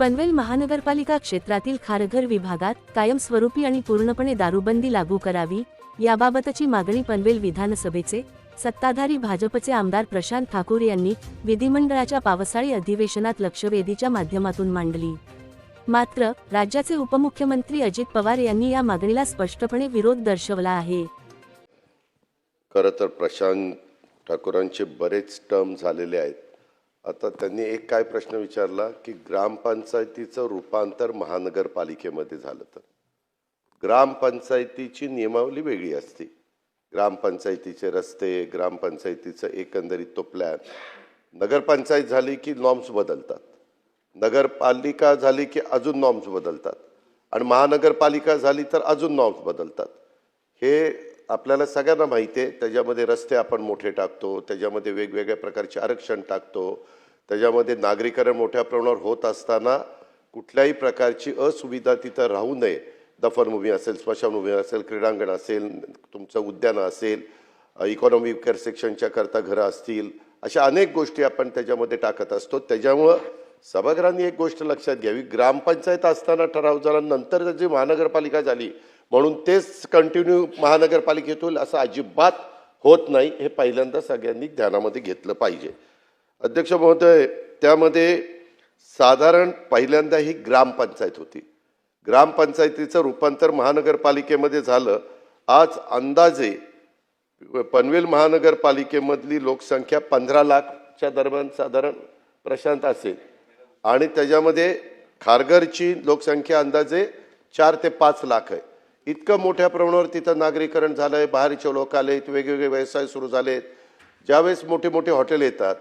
पनवेल महानगरपालिका क्षेत्रातील खारघर विभागात कायमस्वरूपी आणि पूर्णपणे दारूबंदी लागू करावी याबाबतची मागणी पनवेल विधानसभेचे सत्ताधारी भाजपचे आमदार प्रशांत ठाकूर यांनी विधिमंडळाच्या पावसाळी अधिवेशनात लक्षवेधीच्या माध्यमातून मांडली. मात्र राज्याचे उपमुख्यमंत्री अजित पवार यांनी या मागणीला स्पष्टपणे विरोध दर्शवला आहे. खरं तर प्रशांत ठाकूरांचे बरेच टर्म झालेले आहेत. आता त्यांनी एक काय प्रश्न विचारला की ग्रामपंचायतीचं रूपांतर महानगरपालिकेमध्ये झालं तर. ग्रामपंचायतीची नियमावली वेगळी असते. ग्रामपंचायतीचे रस्ते ग्रामपंचायतीचं एकंदरीत तो प्लॅन नगरपंचायत झाली की नॉर्म्स बदलतात. नगरपालिका झाली की अजून नॉर्म्स बदलतात. आणि महानगरपालिका झाली तर अजून नॉर्म्स बदलतात. हे आपल्याला सगळ्यांना माहिती आहे त्याच्यामध्ये रस्ते आपण मोठे टाकतो त्याच्यामध्ये वेगवेगळ्या प्रकारचे आरक्षण टाकतो त्याच्यामध्ये नागरीकरण मोठ्या प्रमाणावर होत असताना कुठल्याही प्रकारची असुविधा तिथं राहू नये. दफनभूमी असेल स्मशानभूमी असेल क्रीडांगण असेल तुमचं उद्यान असेल इकॉनॉमी केअर सेक्शनच्या करता घरं असतील अशा अनेक गोष्टी आपण त्याच्यामध्ये टाकत असतो. त्याच्यामुळं सभागृहांनी एक गोष्ट लक्षात घ्यावी. ग्रामपंचायत असताना ठराव झाला नंतर जी महानगरपालिका झाली म्हणून तेच कंटिन्यू महानगरपालिकेत होईल असं अजिबात होत नाही हे पहिल्यांदा सगळ्यांनी ध्यानामध्ये घेतलं पाहिजे. अध्यक्ष महोदय त्यामध्ये साधारण पहिल्यांदा ही ग्रामपंचायत होती. ग्रामपंचायतीचं रूपांतर महानगरपालिकेमध्ये झालं. आज अंदाजे पनवेल महानगरपालिकेमधली लोकसंख्या पंधरा लाखच्या दरम्यान साधारण प्रशांत असेल. आणि त्याच्यामध्ये खारघरची लोकसंख्या अंदाजे चार ते पाच लाख आहे. इतकं मोठ्या प्रमाणावर तिथं नागरीकरण झालं आहे बाहेरचे लोक आले आहेत वेगवेगळे व्यवसाय सुरू झालेत. ज्यावेळेस मोठे मोठे हॉटेल येतात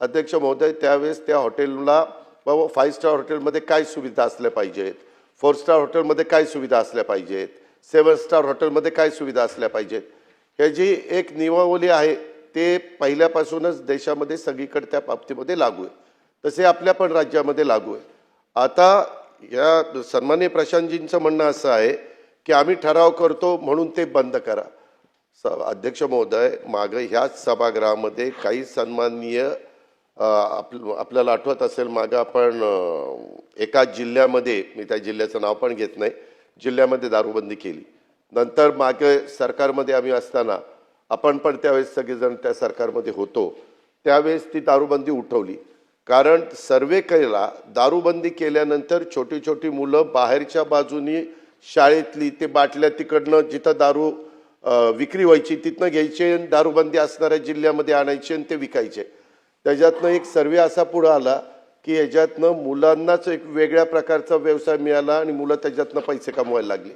अध्यक्ष महोदय त्यावेळेस त्या हॉटेलला बाबा फाईव्ह स्टार हॉटेलमध्ये काय सुविधा असल्या पाहिजेत? फोर स्टार हॉटेलमध्ये काय सुविधा असल्या पाहिजेत? सेवन स्टार हॉटेलमध्ये काय सुविधा असल्या पाहिजेत? ह्याची एक नियमावली आहे ते पहिल्यापासूनच देशामध्ये सगळीकडे त्या बाबतीमध्ये लागू आहे. तसे आपल्या पण राज्यामध्ये लागू आहे. आता या सन्मान्य प्रशांतजींचं म्हणणं असं आहे की आम्ही ठराव करतो म्हणून ते बंद करा. स अध्यक्ष महोदय मागं ह्याच सभागृहामध्ये काही सन्माननीय आप आपल्याला आठवत असेल मागं आपण एका जिल्ह्यामध्ये मी त्या जिल्ह्याचं नाव पण घेत नाही जिल्ह्यामध्ये दारूबंदी केली. नंतर मागे सरकारमध्ये आम्ही असताना आपण पण त्यावेळेस सगळेजण त्या सरकारमध्ये होतो त्यावेळेस ती दारूबंदी उठवली. कारण सर्वे केला दारूबंदी केल्यानंतर छोटी छोटी मुलं बाहेरच्या बाजूनी शाळेतली ते बाटल्या तिकडनं जिथं दारू विक्री व्हायची तिथनं घ्यायचे आणि दारूबंदी असणाऱ्या जिल्ह्यामध्ये आणायचे आणि ते विकायचे. त्याच्यातनं एक सर्वे असा पुढं आला की याच्यातनं मुलांनाच एक वेगळ्या प्रकारचा व्यवसाय मिळाला आणि मुलं त्याच्यातनं पैसे कमवायला लागले.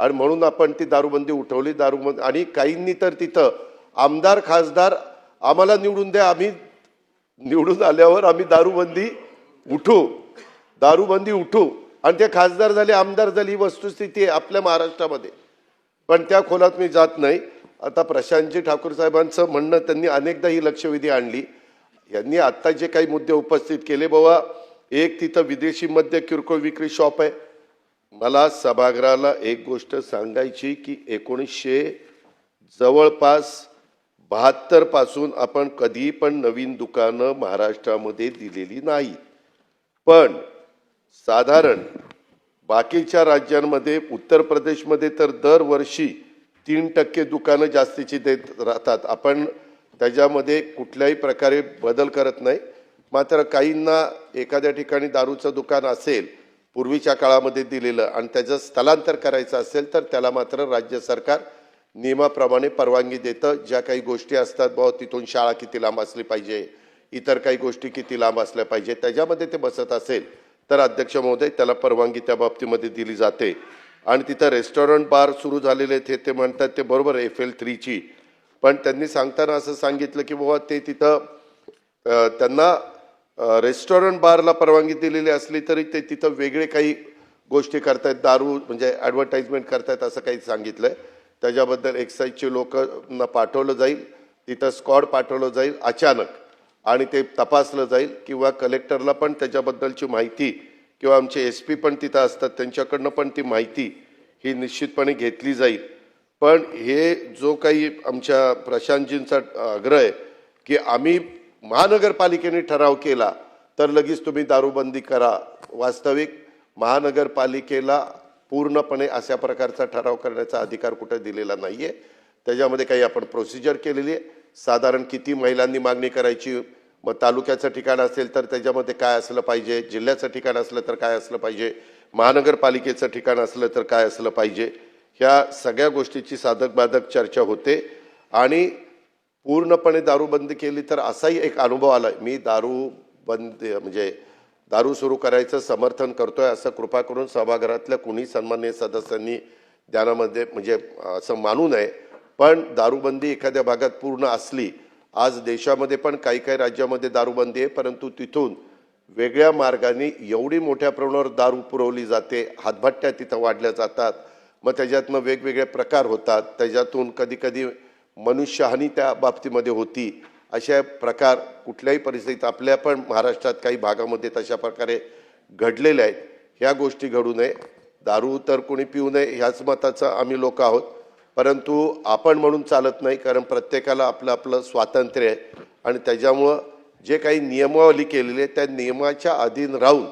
आणि म्हणून आपण ती दारूबंदी उठवली. दारूबंदी आणि काहींनी तर तिथं आमदार खासदार आम्हाला निवडून द्या आम्ही निवडून आल्यावर आम्ही दारूबंदी उठू. दारूबंदी उठू. आणि ते खासदार झाले आमदार झाली ही वस्तुस्थिती आहे आपल्या महाराष्ट्रामध्ये. पण त्या खोलात मी जात नाही. आता प्रशांतजी ठाकूर साहेबांचं म्हणणं त्यांनी अनेकदा ही लक्षवेधी आणली. यांनी आत्ता जे काही मुद्दे उपस्थित केले बाबा एक तिथं विदेशी मद्य किरकोळ विक्री शॉप आहे. मला सभागृहाला एक गोष्ट सांगायची की एकोणीसशे जवळपास बहात्तरपासून आपण कधी पण नवीन दुकानं महाराष्ट्रामध्ये दिलेली नाही पण साधारण बाकीच्या राज्यांमध्ये उत्तर प्रदेशमध्ये तर दरवर्षी तीन टक्के दुकानं जास्तीची देत राहतात. आपण त्याच्यामध्ये कुठल्याही प्रकारे बदल करत नाही. मात्र काहींना एखाद्या ठिकाणी दारूचं दुकान असेल पूर्वीच्या काळामध्ये दिलेलं आणि त्याचं स्थलांतर करायचं असेल तर त्याला मात्र राज्य सरकार नियमाप्रमाणे परवानगी देतं. ज्या काही गोष्टी असतात बाबा तिथून शाळा किती लांब असली पाहिजे इतर काही गोष्टी किती लांब असल्या पाहिजे त्याच्यामध्ये ते बसत असेल. तर अध्यक्ष महोदय त्याला परवानगी त्या बाबतीमध्ये दिली जाते. आणि तिथं रेस्टॉरंट बार सुरू झालेले आहेत हे ते म्हणतात ते बरोबर एफ एल थ्रीची पण त्यांनी सांगताना असं सांगितलं की बाबा ते तिथं त्यांना रेस्टॉरंट बारला परवानगी दिलेली असली तरी ते तिथं वेगळे काही गोष्टी करतायत दारू म्हणजे ॲडव्हर्टाईजमेंट करतायत असं काही सांगितलंय. त्याच्याबद्दल एक्साईजचे लोकांना पाठवलं जाईल तिथं स्कॉड पाठवलं जाईल अचानक. आणि ते तपासलं जाईल किंवा कलेक्टरला पण त्याच्याबद्दलची माहिती किंवा आमचे एस पी पण तिथं असतात त्यांच्याकडनं पण ती माहिती ही निश्चितपणे घेतली जाईल. पण हे जो काही आमच्या प्रशांतजींचा आग्रह आहे की आम्ही महानगरपालिकेने ठराव केला तर लगेच तुम्ही दारूबंदी करा. वास्तविक महानगरपालिकेला पूर्णपणे अशा प्रकारचा ठराव करण्याचा अधिकार कुठे दिलेला नाही आहे त्याच्यामध्ये काही आपण प्रोसिजर केलेली आहे. साधारण किती महिलांनी मागणी करायची मग तालुक्याचं ठिकाण असेल तर त्याच्यामध्ये काय असलं पाहिजे? जिल्ह्याचं ठिकाण असलं तर काय असलं पाहिजे? महानगरपालिकेचं ठिकाण असलं तर काय असलं पाहिजे? ह्या सगळ्या गोष्टीची साधक बाधक चर्चा होते. आणि पूर्णपणे दारूबंदी केली तर असाही एक अनुभव आला मी दारू बंद म्हणजे दारू सुरू करायचं समर्थन करतोय असं कृपा करून सभागृहातल्या कुणी सन्मान्य सदस्यांनी ध्यानामध्ये म्हणजे असं मानू नये. पण दारूबंदी एखाद्या भागात पूर्ण असली आज देशामध्ये पण काही काही राज्यामध्ये दारूबंदी आहे परंतु तिथून वेगळ्या मार्गाने एवढी मोठ्या प्रमाणावर दारू पुरवली जाते हातभट्ट्या तिथं वाढल्या जातात मग त्याच्यातनं वेगवेगळे प्रकार होतात त्याच्यातून कधीकधी मनुष्यहानी त्या बाबतीमध्ये होती अशा प्रकार कुठल्याही परिस्थितीत आपल्या पण महाराष्ट्रात काही भागामध्ये तशा प्रकारे घडलेल्या आहेत. ह्या गोष्टी घडू नये. दारू तर कोणी पिऊ नये ह्याच मताचं आम्ही लोक आहोत. परंतु आपण म्हणून चालत नाही कारण प्रत्येकाला आपलं आपलं स्वातंत्र्य आहे. आणि त्याच्यामुळं जे काही नियमावली केलेली आहे त्या नियमाच्या अधीन राहून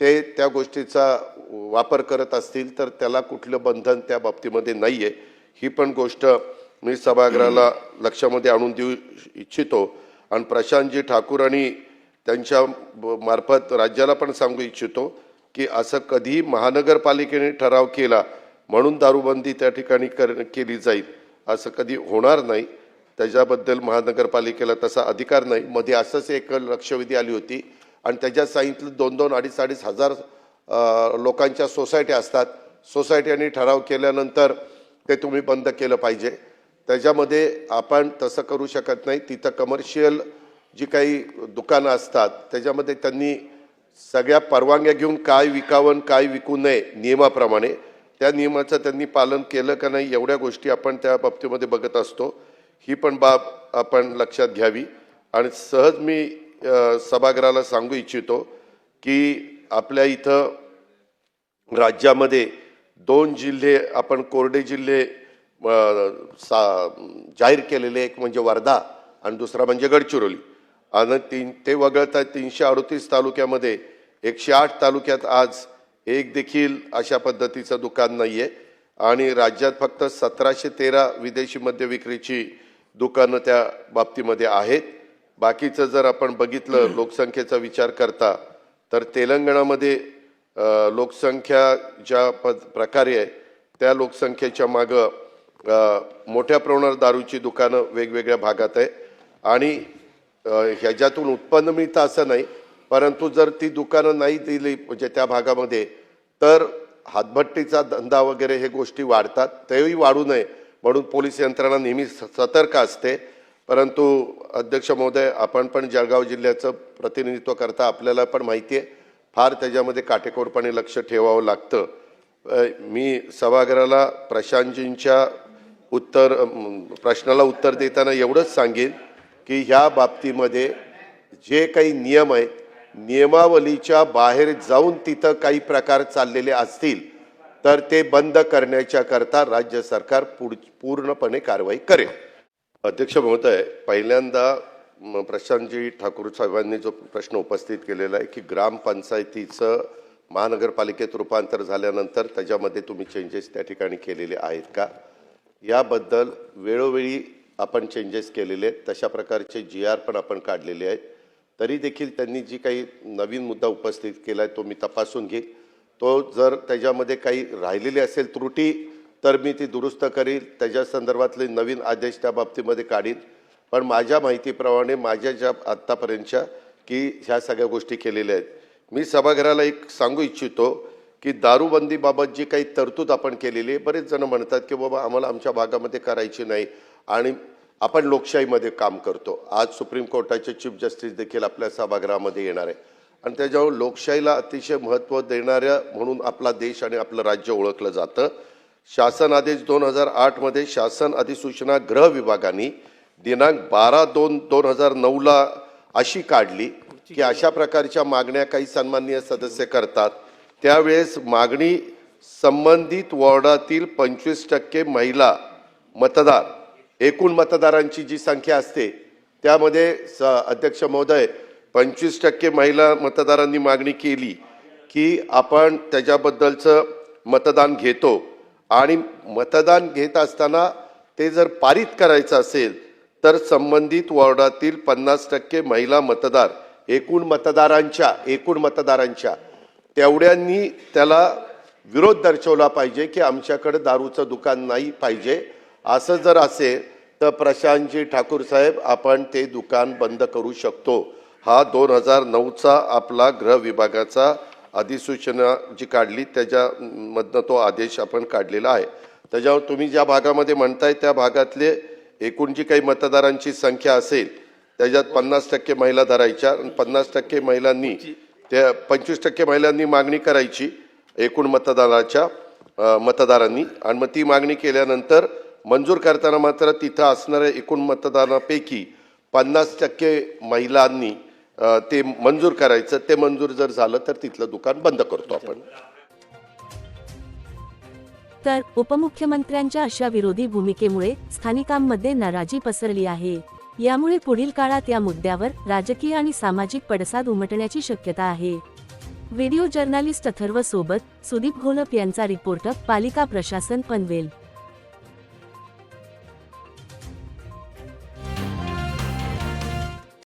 ते त्या गोष्टीचा वापर करत असतील तर त्याला कुठलं बंधन त्या बाबतीमध्ये नाही आहे ही पण गोष्ट मी सभागृहाला लक्षामध्ये आणून देऊ इच्छितो. आणि प्रशांतजी ठाकूर आणि त्यांच्या ब- मार्फत राज्याला पण सांगू इच्छितो की असं कधीही महानगरपालिकेने ठराव केला म्हणून दारूबंदी त्या ठिकाणी कर केली जाईल असं कधी होणार नाही. त्याच्याबद्दल महानगरपालिकेला तसा अधिकार नाही. मध्ये असंच एक लक्षवेधी आली होती. आणि त्याच्यात सांगितलं दोन दोन अडीच अडीच हजार लोकांच्या सोसायट्या असतात. सोसायट्यांनी ठराव केल्यानंतर ते तुम्ही बंद केलं पाहिजे. त्याच्यामध्ये आपण तसं करू शकत नाही. तिथं कमर्शियल जी काही दुकानं असतात त्याच्यामध्ये त्यांनी सगळ्या परवानग्या घेऊन काय विकावं काय विकू नये नियमाप्रमाणे त्या नियमाचं त्यांनी पालन केलं का नाही एवढ्या गोष्टी आपण त्या बाबतीमध्ये बघत असतो. ही पण बाब आपण लक्षात घ्यावी. आणि सहज मी सभागृहाला सांगू इच्छितो की आपल्या इथं राज्यामध्ये दोन जिल्हे आपण कोरडे जिल्हे सा जाहीर केलेले एक म्हणजे वर्धा आणि दुसरा म्हणजे गडचिरोली. आणि तीन ते वगळता तीनशे अडतीस तालुक्यामध्ये एकशे आठ तालुक्यात आज एक देखील अशा पद्धतीचं दुकान नाही आहे आणि राज्यात फक्त सतराशे तेरा विदेशी मद्य विक्रीची दुकानं त्या बाबतीमध्ये आहेत. बाकीचं जर आपण बघितलं लोकसंख्येचा विचार करता तर तेलंगणामध्ये लोकसंख्या ज्या पद प्रकारे आहे त्या लोकसंख्येच्या मागं मोठ्या प्रमाणावर दारूची दुकानं वेगवेगळ्या भागात आहे. आणि ह्याच्यातून उत्पन्न मिळतं असं नाही परंतु जर ती दुकानं नाही दिली म्हणजे त्या भागामध्ये तर हातभट्टीचा धंदा वगैरे हे गोष्टी वाढतात. तेही वाढू नये म्हणून पोलीस यंत्रणा नेहमी स- सतर्क असते. परंतु अध्यक्ष महोदय आपण पण जळगाव जिल्ह्याचं प्रतिनिधित्व करता आपल्याला पण माहिती आहे. फार त्याच्यामध्ये काटेकोरपणे लक्ष ठेवावं लागतं. मी सभागृहाला प्रशांतजींच्या उत्तर प्रश्नाला उत्तर देताना एवढंच सांगेन की ह्या बाबतीमध्ये जे काही नियम आहेत नियमावलीच्या बाहेर जाऊन तिथं काही प्रकार चाललेले असतील तर ते बंद करण्याच्या करता राज्य सरकार पुढ पूर्णपणे कारवाई करेल. अध्यक्ष महोदय पहिल्यांदा प्रशांतजी ठाकूर साहेबांनी जो प्रश्न उपस्थित केलेला आहे की ग्रामपंचायतीचं महानगरपालिकेत रूपांतर झाल्यानंतर त्याच्यामध्ये तुम्ही चेंजेस त्या ठिकाणी केलेले आहेत का? याबद्दल वेळोवेळी आपण चेंजेस केलेले आहेत. तशा प्रकारचे जी आर पण आपण काढलेले आहेत. तरी देखील त्यांनी जी काही नवीन मुद्दा उपस्थित केला आहे तो मी तपासून घेईल तो जर त्याच्यामध्ये काही राहिलेली असेल त्रुटी तर मी ती दुरुस्त करील त्याच्या संदर्भातले नवीन आदेश त्या बाबतीमध्ये काढीन. पण माझ्या माहितीप्रमाणे माझ्या ज्या आत्तापर्यंतच्या की ह्या सगळ्या गोष्टी केलेल्या आहेत मी सभागृहाला एक सांगू इच्छितो की दारूबंदीबाबत जी काही तरतूद आपण केलेली आहे बरेच जण म्हणतात की बाबा आम्हाला आमच्या भागामध्ये करायची नाही. आणि आपण लोकशाहीमध्ये काम करतो. आज सुप्रीम कोर्टाचे चीफ जस्टिस देखील आपल्या सभागृहामध्ये येणार आहे. आणि त्याच्यावर लोकशाहीला अतिशय महत्त्व देणाऱ्या म्हणून आपला देश आणि आपलं राज्य ओळखलं जातं. शासन आदेश दोन हजार आठमध्ये शासन अधिसूचना गृह विभागाने दिनांक बारा दोन दोन हजार नऊला अशी काढली की अशा प्रकारच्या मागण्या काही सन्माननीय सदस्य करतात. त्यावेळेस मागणी संबंधित वॉर्डातील पंचवीस टक्के महिला मतदार एकूण मतदारांची जी संख्या असते त्यामध्ये स अध्यक्ष महोदय पंचवीस टक्के महिला मतदारांनी मागणी केली की आपण त्याच्याबद्दलचं मतदान घेतो. आणि मतदान घेत असताना ते जर पारित करायचं असेल तर संबंधित वॉर्डातील पन्नास टक्के महिला मतदार एकूण मतदारांच्या एकूण मतदारांच्या तेवढ्यांनी त्याला विरोध दर्शवला पाहिजे की आमच्याकडे दारूचं दुकान नाही पाहिजे. असं जर असेल तर प्रशांतजी ठाकूर साहेब आपण ते दुकान बंद करू शकतो. हा दोन हजार नऊचा आपला गृह विभागाचा अधिसूचना जी काढली त्याच्यामधनं तो आदेश आपण काढलेला आहे. त्याच्यावर तुम्ही ज्या भागामध्ये म्हणताय त्या भागातले एकूण जी काही मतदारांची संख्या असेल त्याच्यात पन्नास टक्के महिला धरायच्या आणि पन्नास टक्के महिलांनी त्या पंचवीस टक्के महिलांनी मागणी करायची एकूण मतदाराच्या मतदारांनी. आणि मग ती मागणी केल्यानंतर मंजूर करताना मात्र तिथं असणाऱ्या एकूण मतदानापैकी पन्नास टक्के महिलांनी ते मंजूर करायचं. ते मंजूर जर झालं तर तिथलं दुकान बंद करतो आपण. तर उपमुख्यमंत्र्यांच्या अशा विरोधी भूमिकेमुळे स्थानिकांमध्ये नाराजी पसरली आहे. यामुळे पुढील काळात या मुद्द्यावर राजकीय आणि सामाजिक पडसाद उमटण्याची शक्यता आहे. व्हिडिओ जर्नालिस्ट अथर्व सोबत सुदीप घोलप यांचा रिपोर्ट पालिका प्रशासन पनवेल.